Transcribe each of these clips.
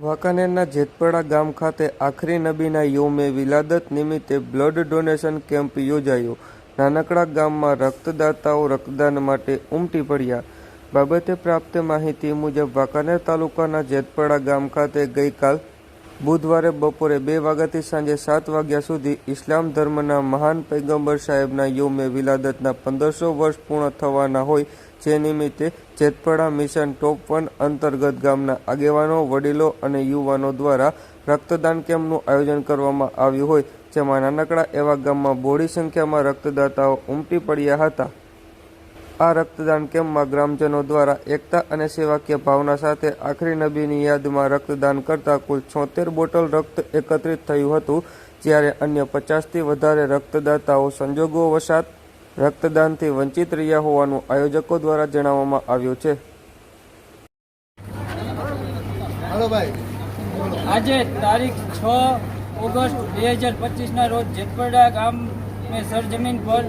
વાંકાનેરના જેતપડા ગામ ખાતે આખરી નબીના યોમે વિલાદત નિમિત્તે બ્લડ ડોનેશન કેમ્પ યોજાયો. નાનકડા ગામમાં રક્તદાતાઓ રક્તદાન માટે ઉમટી પડ્યા. બાબતે પ્રાપ્ત માહિતી મુજબ વાંકાનેર તાલુકાના જેતપડા ગામ ખાતે ગઈકાલ બુધવારે બપોરે બે વાગ્યાથી સાંજે સાત વાગ્યા સુધી ઇસ્લામ ધર્મના મહાન પૈગંબર સાહેબના યોમે વિલાદતના પંદરસો વર્ષ પૂર્ણ થવાના હોય જે નિમિત્તે જેતપડા મિશન ટોપ વન અંતર્ગત ગામના આગેવાનો, વડીલો અને યુવાનો દ્વારા રક્તદાન કેમ્પનું આયોજન કરવામાં આવ્યું હોય, જેમાં નાનકડા એવા ગામમાં બોડી સંખ્યામાં રક્તદાતાઓ ઉમટી પડ્યા હતા. આ રક્તદાન કેમ્પમાં ગ્રામજનો દ્વારા એકતા અને સેવાકીય ભાવના સાથે આખરી નબીની યાદમાં રક્તદાન કરતા કુલ છોતેર બોટલ રક્ત એકત્રિત થયું હતું જ્યારે અન્ય પચાસથી વધારે રક્તદાતાઓ સંજોગો વસાત રક્તદાનથી વંચિત રહ્યા હોવાનું આયોજકો દ્વારા જણાવવામાં આવ્યું છે. આજે તારીખ છ ઓગસ્ટ બે હજાર પચીસના રોજ જેતપરડા ગામ સરજમીન પર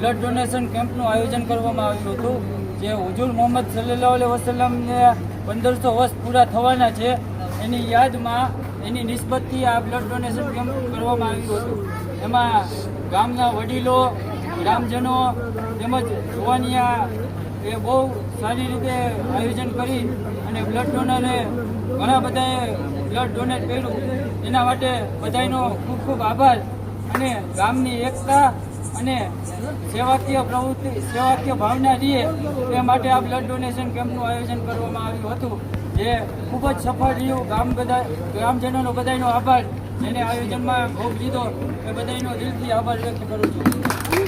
બ્લડ ડોનેશન કેમ્પનું આયોજન કરવામાં આવ્યું હતું, જે હુજુર મોહમ્મદ સલ્લાહ અલૈહ વસલમને પંદરસો વર્ષ પૂરા થવાના છે. એની યાદમાં એની નિસ્બતથી આ બ્લડ ડોનેશન કેમ્પ કરવામાં આવ્યું હતું. એમાં ગામના વડીલો, ગ્રામજનો તેમજ જુવાનિયા એ બહુ સારી રીતે આયોજન કરી અને બ્લડ ડોનરે ઘણા બધાએ બ્લડ ડોનેટ કર્યું. એના માટે બધાનો ખૂબ ખૂબ આભાર અને ગામની એકતા અને સેવાકીય પ્રવૃત્તિ, સેવાકીય ભાવના રહીએ તે માટે આ બ્લડ ડોનેશન કેમ્પનું આયોજન કરવામાં આવ્યું હતું. જે ખૂબ જ સફળ રહ્યું. ગામ બધા, ગ્રામજનોનો બધાનો આભાર. જેને આયોજનમાં ભોગ લીધો, એ બધાનો દિલથી આભાર વ્યક્ત કરું છું.